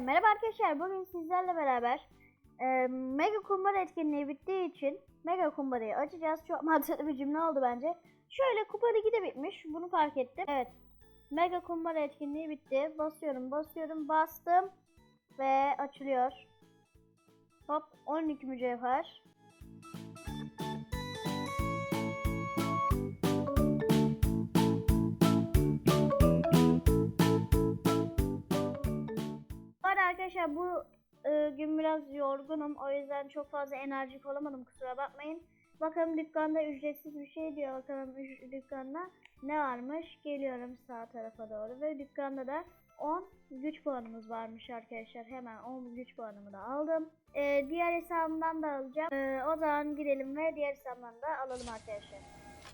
Merhaba arkadaşlar, bugün sizlerle beraber e, Mega Kumbara etkinliği bittiği için Mega Kumbara'yı açacağız. Çok mantıklı bir cümle oldu bence. Şöyle Kumbara gide bitmiş, bunu fark ettim. Evet, Mega Kumbara etkinliği bitti. Basıyorum, basıyorum, bastım ve açılıyor. Hop, 12 mücevher. Arkadaşlar bu e, gün biraz yorgunum. O yüzden çok fazla enerjik olamadım. Kusura bakmayın. Bakalım dükkanda ücretsiz bir şey diyor. Bakalım dükkanda ne varmış. Geliyorum sağ tarafa doğru. Ve dükkanda da 10 güç puanımız varmış arkadaşlar. Hemen 10 güç puanımı da aldım. E, diğer hesabımdan da alacağım. E, o zaman gidelim ve diğer hesabımdan da alalım arkadaşlar.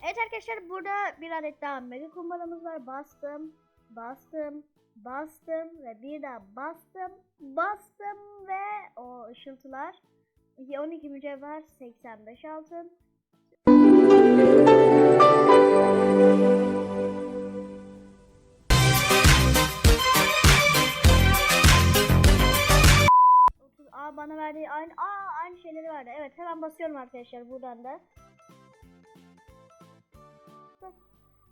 Evet arkadaşlar burada bir adet daha mega kumbaramız var. Bastım. Bastım bastım ve bir daha bastım, bastım ve o ışıltılar 12 mücevher 85 altın. Aa bana verdiği aynı aa aynı şeyleri verdi. Evet hemen basıyorum arkadaşlar buradan da.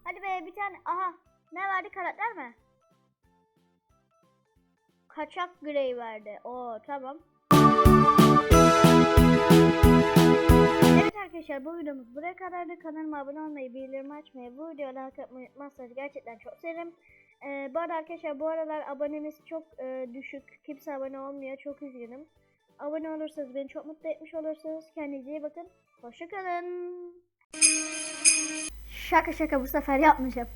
Hadi be bir tane aha ne verdi karakter mi? kaçak grey verdi. Oo tamam. Evet arkadaşlar bu videomuz buraya kadardı. Kanalıma abone olmayı, bildirim açmayı, bu videoya like atmayı unutmazsanız gerçekten çok sevinirim. Ee, bu arada arkadaşlar bu aralar abonemiz çok e, düşük. Kimse abone olmuyor. Çok üzgünüm. Abone olursanız beni çok mutlu etmiş olursunuz. Kendinize iyi bakın. Hoşçakalın. Şaka şaka bu sefer yapmayacağım.